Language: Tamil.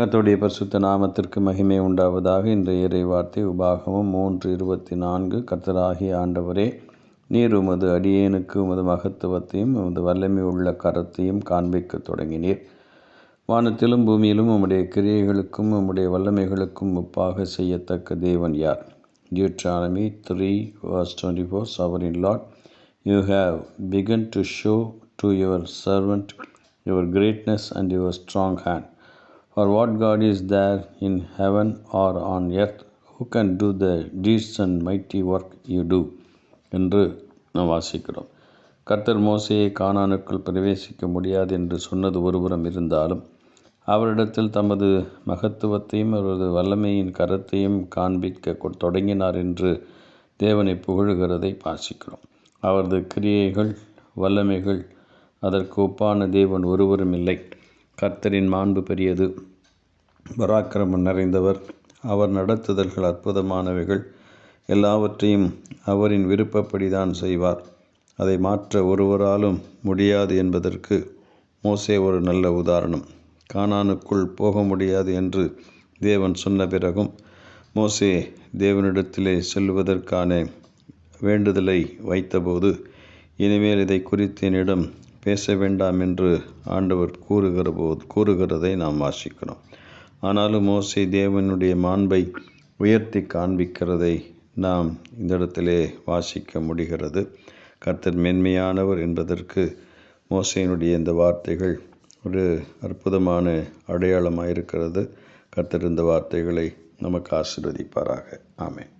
கத்தோடைய பரிசுத்த நாமத்திற்கு மகிமை உண்டாவதாக இன்றைய இறை வார்த்தை உபாகமும் மூன்று இருபத்தி நான்கு. கர்த்தராகிய ஆண்டவரே நீர் உமது அடியேனுக்கு உமது மகத்துவத்தையும் உமது வல்லமை உள்ள கரத்தையும் காண்பிக்க தொடங்கினீர். வானத்திலும் பூமியிலும் உம்முடைய கிரியைகளுக்கும் உம்முடைய வல்லமைகளுக்கும் ஒப்பாக செய்யத்தக்க தேவன் யார்? Deuteronomy 3 verse 24 Sovereign Lord, you have begun to show to your servant your greatness and your strong hand. For what God is there in heaven or on earth who can do the deeds and mighty work you do? என்று நாம் வாசிக்கிறோம். கர்த்தர் மோசையை காணானுக்குள் பிரவேசிக்க முடியாது என்று சொன்னது ஒருபுறம் இருந்தாலும் அவரிடத்தில் தமது மகத்துவத்தையும் அவரது வல்லமையின் கரத்தையும் காண்பிக்க தொடங்கினார் என்று தேவனை புகழுகிறதை வாசிக்கிறோம். அவரது கிரியைகள் வல்லமைகள் அதற்கு ஒப்பான தேவன் ஒருவரும் இல்லை. கர்த்தரின் மாண்பு பெரியது. பராக்கிரமம் நிறைந்தவர். அவர் நடத்துதல்கள் அற்புதமானவைகள். எல்லாவற்றையும் அவரின் விருப்பப்படிதான் செய்வார். அதை மாற்ற ஒருவராலும் முடியாது என்பதற்கு மோசே ஒரு நல்ல உதாரணம். கானானுக்குள் போக முடியாது என்று தேவன் சொன்ன பிறகும் மோசே தேவனிடத்திலே செல்வதற்கான வேண்டுதலை வைத்தபோது இனிமேல் இதை குறித்து என்னிடம் பேச வேண்டாம் என்று ஆண்டவர் கூறுகிற போது கூறுகிறதை நாம் வாசிக்கிறோம். ஆனாலும் மோசை தேவனுடைய மாண்பை உயர்த்தி காண்பிக்கிறதை நாம் இந்த இடத்திலே வாசிக்க முடிகிறது. கர்த்தர் மென்மையானவர் என்பதற்கு மோசையினுடைய இந்த வார்த்தைகள் ஒரு அற்புதமான அடையாளமாக இருக்கிறது கர்த்தர் இந்த வார்த்தைகளை நமக்கு ஆசீர்வதிப்பாராக. ஆமேன்.